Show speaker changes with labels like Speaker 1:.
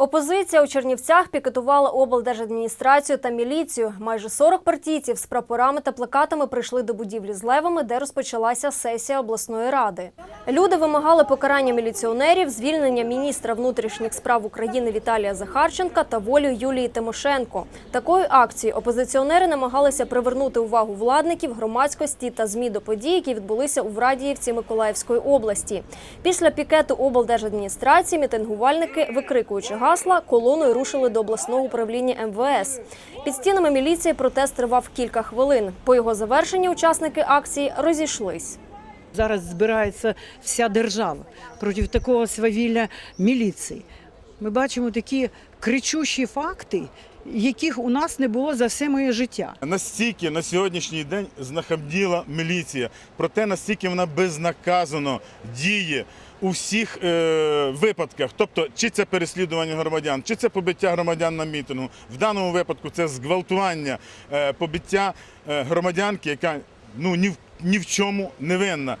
Speaker 1: Опозиція у Чернівцях пікетувала облдержадміністрацію та міліцію. Майже 40 партійців з прапорами та плакатами прийшли до будівлі з левами, де розпочалася сесія обласної ради. Люди вимагали покарання міліціонерів, звільнення міністра внутрішніх справ України Віталія Захарченка та волю Юлії Тимошенко. Такою акцією опозиціонери намагалися привернути увагу владників, громадськості та змі до подій, які відбулися у Врадіївці Миколаївської області. Після пікету облдержадміністрації мітингувальники, викрикуючи гасла, колоною рушили до обласного управління МВС. Під стінами міліції протест тривав кілька хвилин. По його завершенні учасники акції розійшлись.
Speaker 2: Зараз збирається вся держава проти такого свавілля міліції. Ми бачимо такі кричущі факти, яких у нас не було за все моє життя.
Speaker 3: Настільки на сьогоднішній день знахабділа міліція, проте настільки вона безнаказано діє у всіх е, випадках. Тобто, чи це переслідування громадян, чи це побиття громадян на мітингу. В даному випадку це зґвалтування, е, побиття е, громадянки, яка ну ні в ні в чому не винна.